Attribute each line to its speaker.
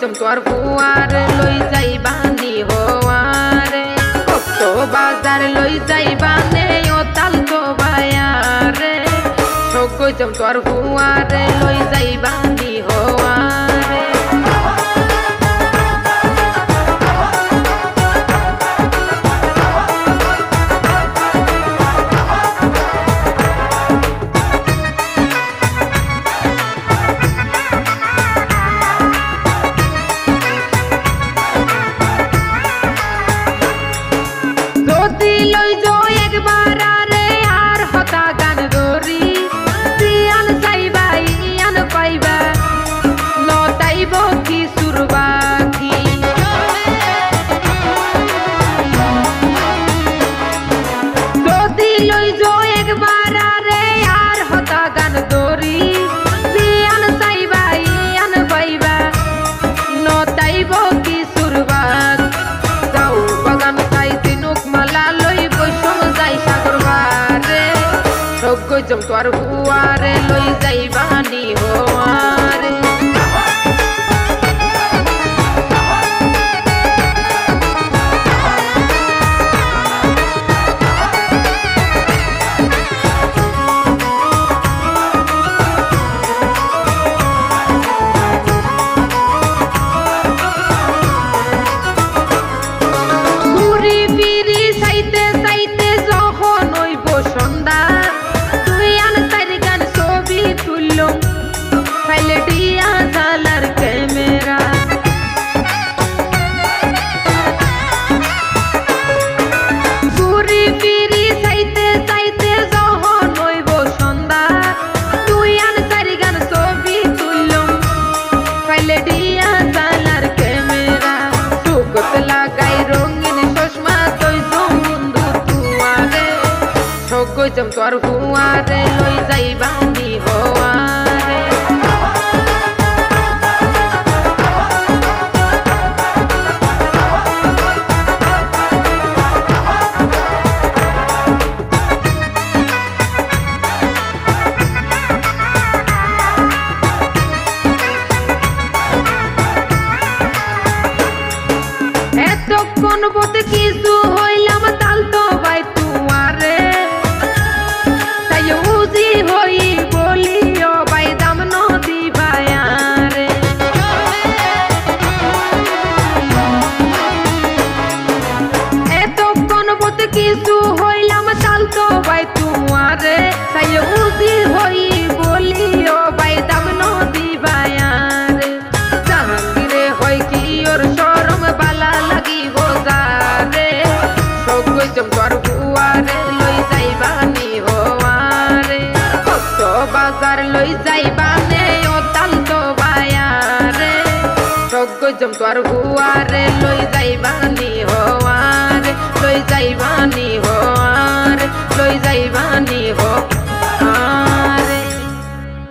Speaker 1: গজম তোর কুয়ার লই যাই বানি হোয়ারে কত বাজার লই যাই বানে ও তাল তো বায়ারে গজম তোর ফুয়ারে লই যাইবানি হোয়ারে যদি লই জম তোর হুয়ারে লই যাইবানি হোয়ারে সগজম তোর হুয়ারে লই যাইবানি হোয়ারে এতক্ষণ বতে কিছু কিছু হইলাম তাল তো ভাই তুয়ারে তাই উজি হই বলি ভাই, দাম নদী ভায়ারে জাহাঙ্গীরে হয় কি ওর সরম বালা লাগিব যারে। সগজম তোর হুয়ারে লই যাইবানি হোয়ারে কত বাজার লই যাইবানে ও তাল তো বায়ারে সগজম তোর হুয়ারে লই যাইবানি যাইবানি হোয়ারে